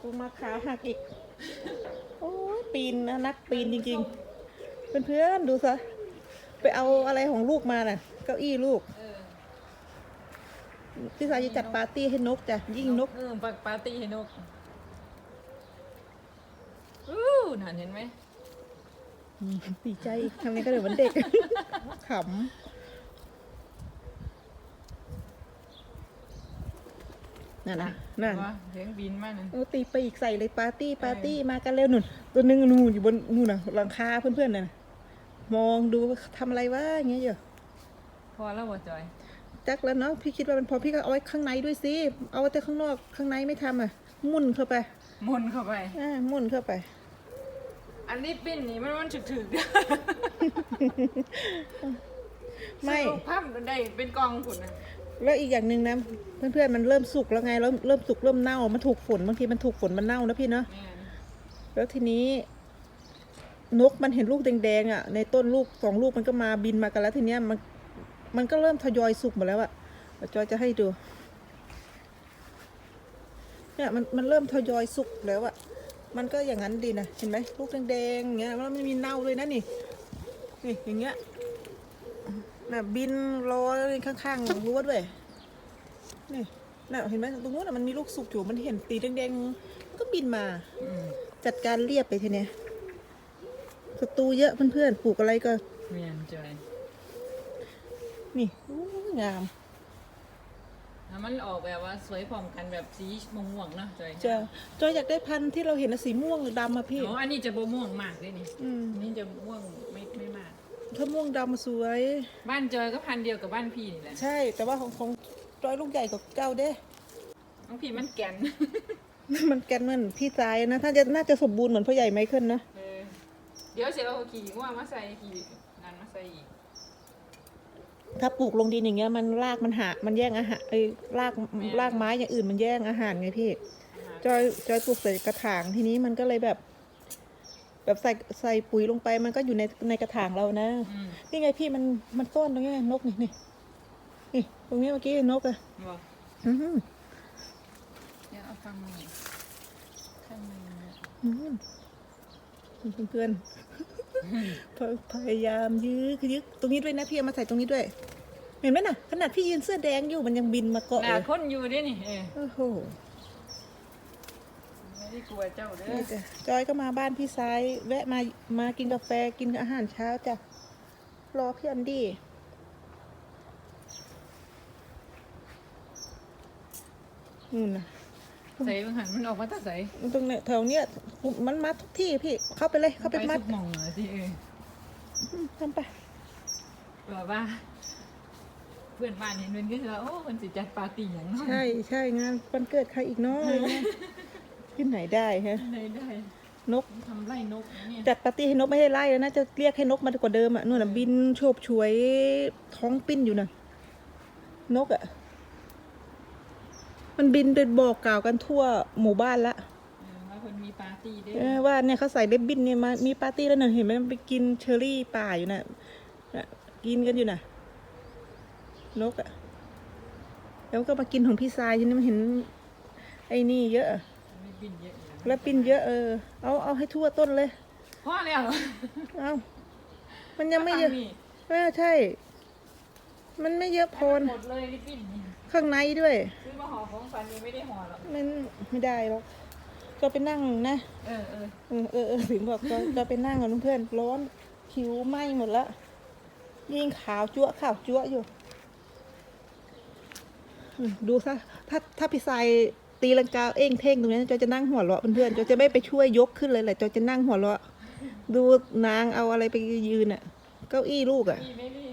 กลงมาขาหักอีก โอ้ยปีนนะนักปีนจริงๆ เพื่อนๆดูซะ ไปเอาอะไรของลูกมาน่ะ เก้าอี้ลูกเออพี่สายจะจัดปาร์ตี้ให้นกจ้ะ ยิ่งนก เออปักปาร์ตี้ให้นกอู้นั่นเห็นไหมอืมดีใจอีกทำไงก็เดี๋ยวเหมือนเด็กขำ นั่นนะนั่นว่าเสียงบินมากนั่นโอ้ตีไปอีกใส่เลยปาร์ตี้ปาร์ตี้มากันเร็วหนุนตัวหนึงนู่นอยู่บนนู่นน่ะหลังคาเพื่อนๆน่ะมองดูว่าทำอะไรวะอย่างเงี้ยอยู่พอแล้วบ่จอยจักแล้วเนาะพี่คิดว่ามันพอพี่ก็เอาไว้ข้างในด้วยสิเอาไว้แต่ข้างนอกข้างในไม่ทำอะหมุ่นเข้าไป มุนเข้าไปอ่าหมุ่นเข้าไป อันนี้ปิ้นนี่มันมันถึกถึกไม่ภาพได้เป็นกองฝุ่นนะ แล้วอีกอย่างหนึ่งนะเพื่อนๆมันเริ่มสุกแล้วไงแล้วเริ่มสุกเริ่มเน่า มันถูกฝนบางทีมันถูกฝนมันเน่านะพี่เนาะแม่นแล้วทีนี้ นกมันเห็นลูกแดงๆอะ ในต้นลูกสองลูกมันก็มาบินมากันแล้วทีเนี้ยมันมันก็เริ่มทยอยสุกหมดแล้วอะเดี๋ยวจอยจะให้ดู เนี่ยมันมันเริ่มทยอยสุกแล้วอะมันก็อย่างนั้นดีนะเห็นไหมลูกแดงๆอย่างเงี้ยแล้วมันมีเน่าด้วยนะนี่นี่อย่างเงี้ย น่ะบินรอข้างๆรั้วด้วย นี่น่ะเห็นไหมตรงนู้นน่ะมันมีลูกสุกอยู่ มันเห็นตีแดงๆ มันก็บินมาอืมจัดการเรียบไปทีเนี้ยศัตรูเยอะเพื่อนๆ ปลูกอะไรก็แม่นจอยนี่อู้งามแล้วมันออกแบบว่าสวยพร้อมกันแบบสีม่วงๆเนาะจอยจะจอยอยากได้พันธุ์ที่เราเห็นนะสีม่วงหรือดำอะพี่ อ๋อ อันนี้จะบ่ม่วงมากเลยนี่อืมอันนี้จะม่วงไม่ไม่มาก ถ้าม่วงดำสวย บ้านจอยก็พันธุ์เดียวกับบ้านพี่นี่แหละใช่ แต่ว่าของของจอยลูกใหญ่กว่าเจ้าเด้ น้องพี่มันแก่นมันแกนเหมือนพี่ชายนะถ้าจะน่าจะสมบูรณ์เหมือนพ่อใหญ่ไมเคิลนะ เออเดี๋ยวเสียเอาขี่ง่วงมาใส่ขี่นั่นมาใส่อีกถ้าปลูกลงดินอย่างเงี้ยมันรากมันหา มันแย่งอาหารไอ้ยรากรากไม้อย่างอื่นมันแย่งอาหารไงพี่ จอยจอยปลูกใส่กระถางทีนี้มันก็เลยแบบ แบบใส่ใส่ปุ๋ยลงไปมันก็อยู่ในในกระถางเรานะ อืมนี่ไงพี่มันมันซ่อนตรงนี้ไงนกนี่นี่นี่ตรงนี้เมื่อกี้นกอะบอกอื้อหือเดี๋ยวเอาฟังมาหน่อยข้างในเนี่ยอื้อหือเพื่อนๆพยพยายามยื้อคือยื้อตรงนี้ด้วยนะพี่เอามาใส่ตรงนี้ด้วย เห็นไหมน่ะ ขนาดพี่ยืนเสื้อแดงอยู่มันยังบินมาเกาะหเลน้ายคนอยู่เด้นี่เออโอ้โห ไม่ได้กลัวเจ้าเด้อนี่จ้ะจอยก็มาบ้านพี่ซ้ายแวะมามากินกาแฟกินอาหารเช้าจ้ะรอพี่อันดี้นู่นนะใส่บางหันมันออกมาตั้งใส่ตรงเนี้ยแถวเนี้ยมันมาทุกที่พี่เข้าไปเลยเข้าไปมัดทุกหมองเลยที่เอออืมทำไปแบบว่า เพื่อนบ้านเห็นมันก็จะว่าโอ้มันสิจัดปาร์ตี้อย่างเนาะใช่ใช่งานวันเกิดใครอีกเนาะอะไรเงี้ย ที่ไหนได้ฮะได้ได้นกทำไร่นกนะเนี่ยจัดปาร์ตี้ให้นกไม่ให้ไล่แล้วนะจะเรียกให้นกมากว่าเดิมอะนู่นน่ะบินโฉบฉวยท้องปิ้นอยู่น่ะนกอะ มันบินไปบอกกล่าวกันทั่วหมู่บ้านละเออว่าคนมีปาร์ตี้ด้วยเออว่าเนี่ยเขาใส่เล็บบินเนี่ยมามีปาร์ตี้แล้วน่ะเห็นไหมมันไปกินเชอร์รี่ป่าอยู่น่ะน่ะกินกันอยู่น่ะ นกอะแล้วก็มากินของพี่ทรายทีนี้มันเห็น ไอ้นี่เยอะ อะไม่บินเยอะอยู่แล้วปิ้นเยอะเออ เอาเอาให้ทั่วต้นเลย พอแล้วเหรอเอามันยังไม่เยอะนี่เออใช่ มันไม่เยอะพอหมดเลยที่ปิ้นนี่ข้างในด้วย ซื้อมาห่อของฝันยังไม่ได้ห่อหรอกมันไม่ได้หรอกก็ไปนั่งนะ เออเออเออเออเออถึงบอกก็ ก็ไปนั่งกับเพื่อนร้อนผิวไหม้หมดละยิ่งขาวจั๊วะขาวจั๊วะอยู่อืมดูซะถ้าถ้าพี่สาย ตีลังกาเอ้งเท่งตรงนี้จอยจะนั่งหัวเราะเพื่อนๆจอยจะไม่ไปช่วยยกขึ้นเลยแหละจอยจะนั่งหัวเราะ ดูนางเอาอะไรไปยืนอะ เก้าอี้ลูกอะพี่ไม่ได้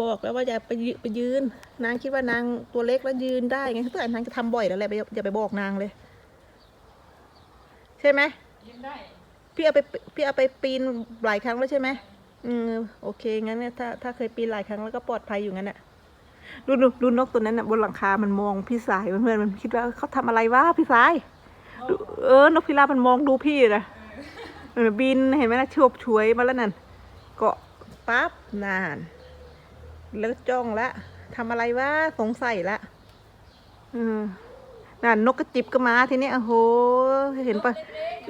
บอกแล้วว่าอย่าไปยืไปยืน นางคิดว่านางตัวเล็กแล้วยืนได้ไงแต่นางจะทำบ่อยแล้วแหละไปอย่าไปบอกนางเลย ใช่ไหมยืนได้พี่เอาไปพี่เอาไปปีนหลายครั้งแล้วใช่ไหมอืมโอเคงั้นเนี่ยถ้าถ้าเคยปีนหลายครั้งแล้วก็ปลอดภัยอยู่งั้นน่ะ ดูดูดูนกตัวนั้นน่ะบนหลังคา มันมองพี่สายเพื่อนๆมันคิดว่าเขาทำอะไรวะพี่สายดูเออนกพิราบมันมองดูพี่นะเออบินเห็นไหมนะโฉบฉวยมาแล้วนั่นเกาะปั๊บนาน แล้วจ้องละทำอะไรวะสงสัยละอืมนั่นนกกระจิบก็มาทีนี้โอ้โหเห็นปะ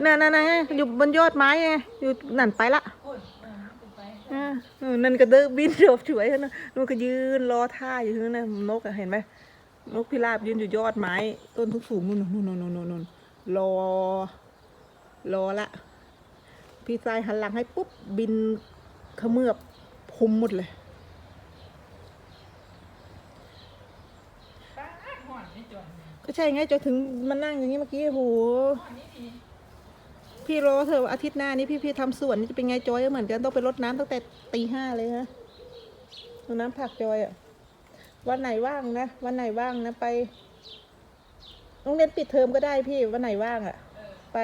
นั่นนั่นนั่นอยู่บนยอดไม้ไงอยู่นั่นไปละ นั่นก็เดินบินโดบช่วยเขานะนู่นก็ยืนรอท่าอยู่นั่นนะนกอะเห็นไหมนกพิราบยืนอยู่ยอดไม้ ต้นทุกสูงนู่นนู่นนู่นนู่นนู่นนู่นรอ รอละ พี่ชายหันหลังให้ปุ๊บบินเขมือบพุมหมดเลยป้าดหอนไม่จอยก็ใช่ไงจนถึงมานั่งอย่างนี้เมื่อกี้โอ้โหหอนนี่ดี พี่รอเธอว่าอาทิตย์หน้านี้พี่พี่ทำสวนนี่จะเป็นไงจอยก็เหมือนกันต้องไปรดน้ำตั้งแต่ตีห้าเลยฮะรดน้ำผักจอยอะวันไหนว่างนะวันไหนว่างนะไปโรงเรียนปิดเทอมก็ได้พี่วันไหนว่างอะไป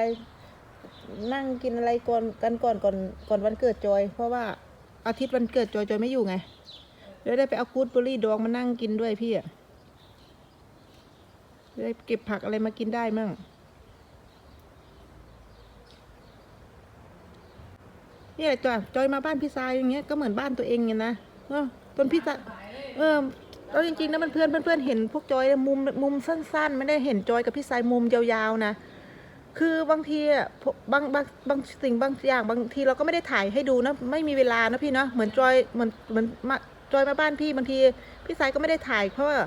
นั่งกินอะไรก่อนกันก่อนก่อนก่อนวันเกิดจอย เพราะว่าอาทิตย์วันเกิดจอยจอยไม่อยู่ไงแล้วได้ไปเอากูดเบอร์รี่ดองมานั่งกินด้วยพี่อะได้เก็บผักอะไรมากินได้มั่ง เนี่ยจอยจอยมาบ้านพี่ซายอย่างเงี้ยก็เหมือนบ้านตัวเองไงนะเออตอนพี่ซายเออแล้วจริงๆนะมันเพื่อนเพื่อนๆเห็นพวกจอยมุมมุมสั้นๆ ไม่ได้เห็นจอยกับพี่ซายมุมยาวๆนะคือบางทีอะพวกบางบางบางสิ่งบางอย่างบางทีเราก็ไม่ได้ถ่ายให้ดูนะไม่มีเวลานะพี่เนาะเหมือนจอยเหมือนเหมือนมาจอยมาบ้านพี่บางทีพี่ซายก็ไม่ได้ถ่ายเพราะว่า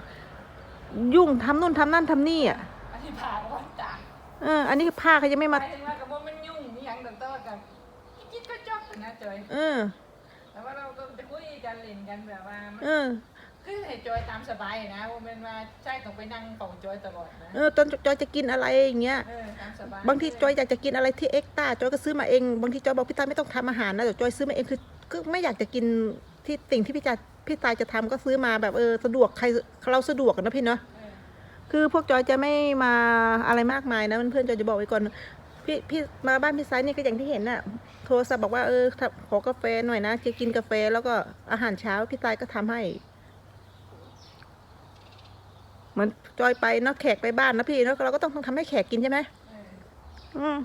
ยุ่งทำนู่นทำนั่นทำนี่อะอธิบายว่าจ้าเอออันนี้ผ้าเขายังไม่หมามายถึงว่ากับว่ามันยุ่งมีอย่างต่างๆกันคิดก็จอก นะจอย เออแต่ว่าเราก็จะคุยกันเล่นกันแบบว่าเออ คือให้จอยตามสบายนะว่าเป็นว่าใช่ต้องไปนั่งเป่าจอยตลอดนะเออตอนจอยจะกินอะไรอย่างเงี้ย เออตามสบายบางทีจอยอยากจะกินอะไรที่เอ็กต้าจอยก็ซื้อมาเอง บางทีจอยบอกพี่ตายไม่ต้องทำอาหารนะแต่จอยซื้อมาเองคือก็ไม่อยากจะกินที่สิ่งที่พี่จาพี่ตายจะทำก็ซื้อมาแบบเออสะดวกใครเราสะดวกกันนะพี่เนาะ เออคือพวกจอยจะไม่มาอะไรมากมายนะเพื่อนๆจอยจะบอกไว้ก่อน พี่พี่มาบ้านพี่ไซส์นี่ก็อย่างที่เห็นน่ะ โทรศัพท์บอกว่าเออถ้าขอกาแฟหน่อยนะจะกินกาแฟแล้วก็อาหารเช้าพี่ตายก็ทำให้ เหมือนจอยไปเนาะแขกไปบ้านนะพี่เนาะเราก็ต้องทำให้แขกกินใช่ไหมเอออืม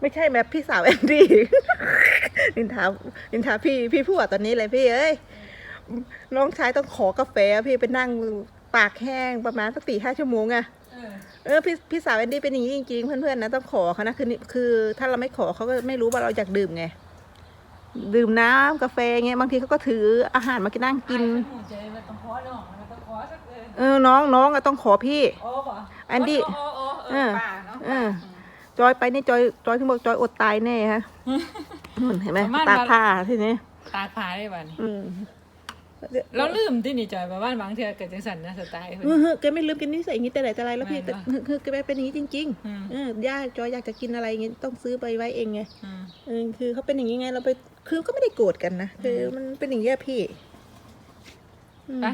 ไม่ใช่แบบพี่สาวแอนดี้นินทานินทาพี่พี่พูดตอนนี้เลยพี่เอ้ยน้องชายต้องขอกาแฟพี่ไปนั่งปากแห้งประมาณสักสี่ห้าชั่วโมงอะ เออเออพี่พี่สาวแอนดี้เป็นอย่างนี้จริงๆเพื่อนๆนะต้องขอเขานะคือนี่คือถ้าเราไม่ขอเขาก็ไม่รู้ว่าเราอยากดื่มไง ดื่มน้ำกาแฟเงี้ยบางทีเขาก็ถืออาหารมากินนั่งกินไอ้หมูใจมันต้องขอน้องมันต้องขอสักเออเออน้องน้องอะต้องขอพี่โอ้ป่ะอันดี้โอ้โอ้เอเอออป่าเนาะเออจอยไปนี่จอยจอยถึงบอกจอยอดตายแน่ฮะนู่นเห็นไหมประมาณตากว่าผ้าที่นี่ตาพาได้ป่ะนี่อืม เราลืมที่นี่จอยแบบว่าบางเทื่อเกิดจังสันนะสไตล์เพิ่นเออเฮ้ยแกไม่ลืมกันนิสัยอย่างนี้แต่ไหนแต่ไรแล้วพี่ไม่แต่นะคือแกเป็นอย่างนี้จริงอืมๆเออย่าจอยอยากจะกินอะไรอย่างงี้ต้องซื้อไปไว้เองไงอืมเออคือเขาเป็นอย่างนี้ไงเราไปคือก็ไม่ได้โกรธกันนะคือมันเป็นอย่างนี้ยพี่อืมไป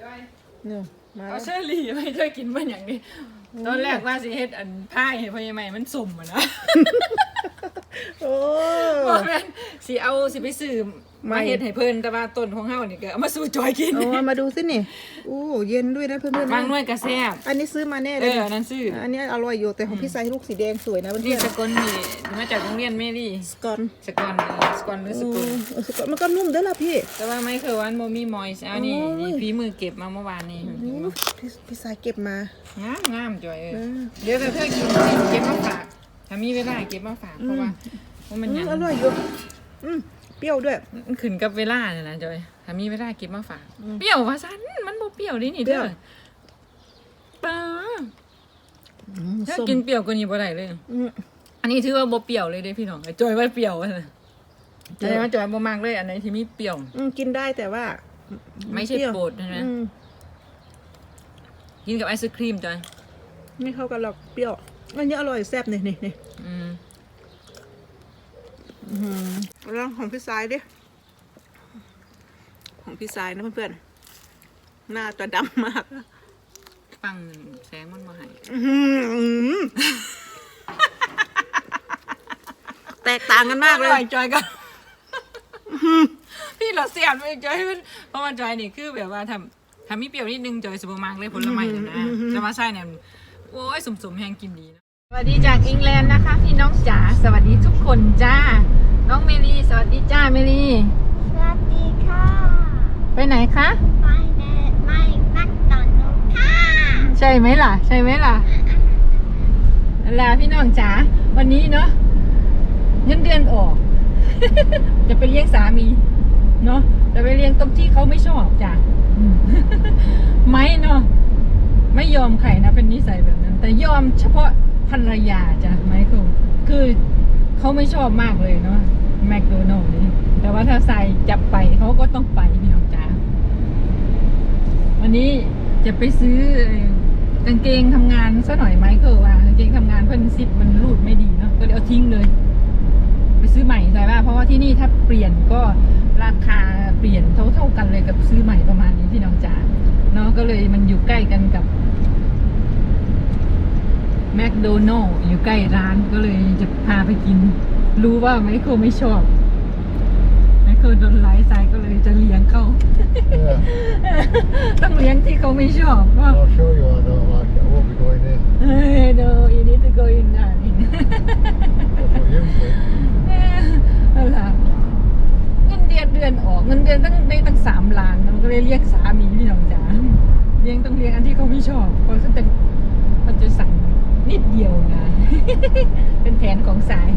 จอยเนี่ยมาเอาแล้วเชอรี่ไม่ช่วยกินมันอย่างนี้ ตอนแรกว่าสิเฮ็ดอันพายให้พ่อใหญ่ใหม่มันสุ่มอะนะโอ้ว่าแม่นสิเอาสิไปซื้อไม่มาเฮ็ดให้เพิ่นแต่ว่าต้นของเฮานี่ก็เอามาสู่จอยกินเอามาดูสินี่อู้เย็นด้วยนะเพื่อนๆบางหน่นะวยก็แซ่บอันนี้ซื้อมาแน่เอเลยออันนั้นซื้ออันนี้อร่อยอยู่แต่ของพี่ไซส์ลูกสีแดงสวยนะเพื่นี่อนสกลนี่มาจากโรงเรียนเมรี่ๆสกอนสกลสกลหรือสกลเออสกอนมันก็นุ่มเด้อล่ะพี่ แต่ว่าไม่เคยวันโมมีมอยส์เอานี่โอ้ยนี่ฝีมือเก็บมาเมื่อวานนี้อู้พี่พี่ไซส์เก็บมางามงามจอยเออเออเดี๋ยวแต่เธอกินเก็บมาฝากถ้ามีเวลาเก็บมาฝากเพราะว่าเพราะมันอืยัมงอร่อยอยู่อืม เปรี้ยวด้วย มันขึ้นกับเวลาเนี่ยนะจอยถ้ามีเวลาเก็บมาฝาก อืม เปรี้ยวว่าซันมันบ่เปรี้ยวดินี่เปรี้เด้ยวอป้าอืมถ้าส้มกินเปรี้ยวกว่านี้บ่ได้เลย อืม อันนี้ถือว่าบ่เปรี้ยวเลยเด้พี่น้องไอ้จอยว่าเปรี้ยวว่าซั่นแสดงว่าจอยบ่มากเลย อันไหนที่มีเปรี้ยว อืมกินได้แต่ว่าไม่ใช่เปรี้ยวโปรดใช่ไหม อืมกินกับไอศครีมจอยไม่เข้ากันหรอกเปรี้ยว อันนี้อร่อยแซ่บนี่นี่นี่อืม อื้อหือแล้วของพี่สายดิ ของพี่สายนะเพื่อนๆ หน้าจะดำมาก ฟังแสงมันบ่ให้อื้อหือแตกต่างกันมากเลยอจอยกัน พี่เราเสียดไปจอยมันเพราะว่าจอยนี่คือแบบว่าทำทำมีเปรี้ยวนิดนึงจอยสุบมากเลยผลไม้นะนะแต่ว่าใช่เนี่ยโอ้ยสุ่มๆแหงกินดีนะส วัสดีจากอังกฤษนะคะ พี่น้องจ๋าสวัสดีทุกคนจ้า น้องเมลีสวัสดีจ้าเมลีสวัสดีค่ะ ไปไหนคะไปในไม่นักตอนนู้นค่ะใช่ไหมล่ะ ใช่ไหมล่ะลาพี่น้องจ๋าวันนี้เนาะเงินเดือนออก จะไปเลี้ยงสามี เนาะจะไปเลี้ยงตรงที่เขาไม่ชอบจ้ะอืมไม่เนาะไม่ยอมใครนะเป็นนิสัยแบบนั้น แต่ยอมเฉพาะ ภรรยาจ้ะไมเคิลคือเขาไม่ชอบมากเลยเนาะแมคโดนัลล์นี่แต่ว่าถ้าใส่จับไปเขาก็ต้องไปพี่น้องจ๋าวันนี้จะไปซื้อกางเกงทำงานซะหน่อยไหมเคิลว่ากางเกงทำงานเพิ่นซิปมันรูดไม่ดีเนาะก็เลยเอาทิ้งเลย ไปซื้อใหม่ใช่ป่ะเพราะว่าที่นี่ถ้าเปลี่ยนก็ราคาเปลี่ยนเท่าเท่าๆกันเลยกับซื้อใหม่ประมาณนี้พี่น้องจ๋าเนาะก็เลยมันอยู่ใกล้กันกับ แมคโดนัลล์อยู่ใกล้ร้านก็เลยจะพาไปกิน รู้ว่าไมเคิลไม่ชอบไมเคิลโดนไล่ใส่ก็เลยจะเลี้ยงเขา Yeah, ต้องเลี้ยงที่เขาไม่ชอบว่า I'll show you. I don't like it. I won't be going in. เฮ้ย no you need to go in น เป็นแผนของสาย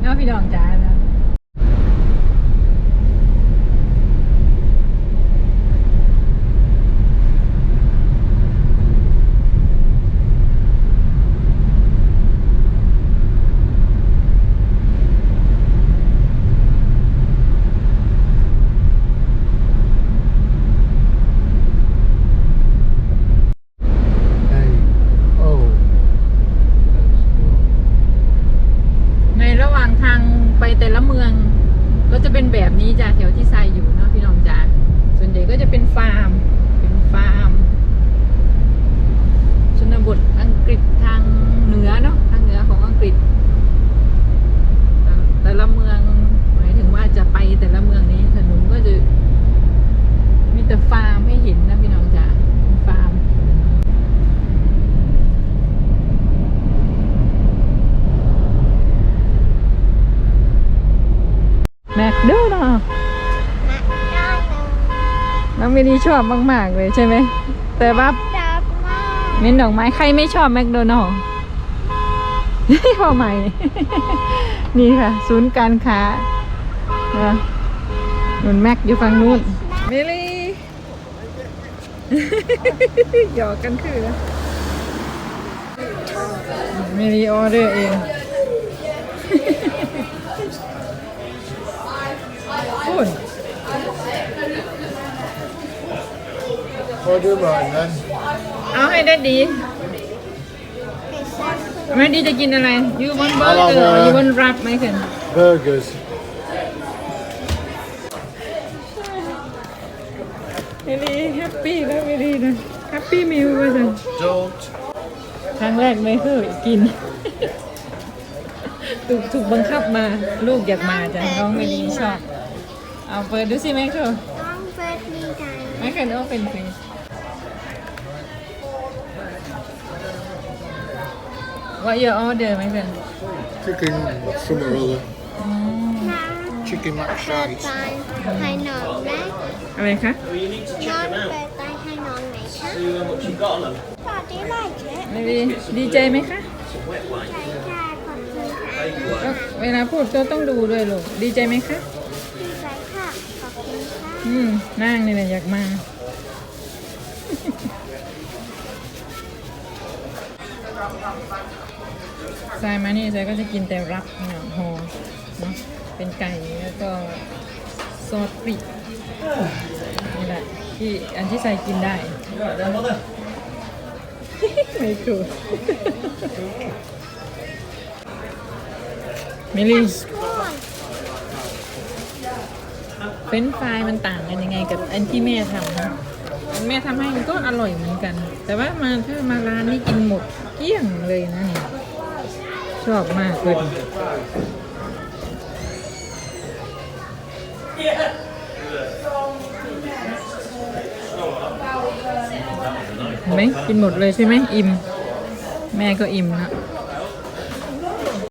เนาะพี่น้องจ๋านะ Hey. Oh. That's good. ในระหว่างทางไปแต่ละเมือง ก็จะเป็นแบบนี้จ้ะแถวที่ทรายอยู่เนาะพี่น้องจ๋าส่วนใหญ่ก็จะเป็นฟาร์ม เป็นฟาร์ม ชนบทอังกฤษทางเหนือเนาะทางเหนือของอังกฤษ แต่แต่ละเมืองหมายถึงว่าจะไปแต่ละเมืองนี้ถนนก็จะมีแต่ฟาร์มให้เห็นนะพี่น้องจ๋าฟาร์ม แมคโดนัล นักตอนนู้ นน้องมินีชอบมาก ๆ เลยใช่ไหม แต่ว่าจับมากเน้นดอกไม้ใครไม่ชอบแมคโดนัลพอใหม่ นี่ค่ะ ศูนย์การค้านะเหมือนแม็กอยู่ฝั่งนู้นมิลลี่หยอกกันคือนะมิลลี่ออเดอร์เอง I'll do mine then. เอาให้ได้ดีไปซักแม่ดีจะกินอะไร you want burger or you want wrap ไหมเคน Burgers. เมลีแฮปปี้แล้วเมลีนะแฮปปี้มิลเลยจ้ะ Don't. ครั้งแรกไม่เคยกิน ถูกถูกบังคับมาลูกอยากมาจ้ะน้องเมลีชอบ เอาเปิดดูสิแม่เคือต้องเปิดมีใจแม่เคนโอเป็นฟรี What your order ไหมเคน Chicken something or other. นะ Chicken เปิด McShite. ตายให้น้องไหมอะไรคะ น้องเปิดตายให้น้องไหมคะสวัสดีไรเจ๊เมลีดีใจไหมคะ ใจค่ะขอบคุณค่ะก็เวลาพูดก็ต้องดูด้วยลูก ดีใจไหมคะ ดีใจค่ะขอบคุณค่ะอืมนั่งนี่แหละอยากมา ทรายมานี่ทรายก็จะกินแต่รับเนาะหอเนาะเป็นไก่แล้วก็ซอสพริกนี่แหละที่อันที่ใส่กินได้ไม่ถูกมิลลี่เฟรนฟรายมันต่างกันยังไงกับอันที่แม่ทำนะแม่ทำให้มันก็อร่อยเหมือนกัน แต่ว่ามาถ้ามาร้านนี้กินหมดเกลี้ยงเลยนะเนี่ย ชอบมากเลยเห็นไหมกินหมดเลยใช่ไหมอิ่ม แม่ก็อิ่มนะ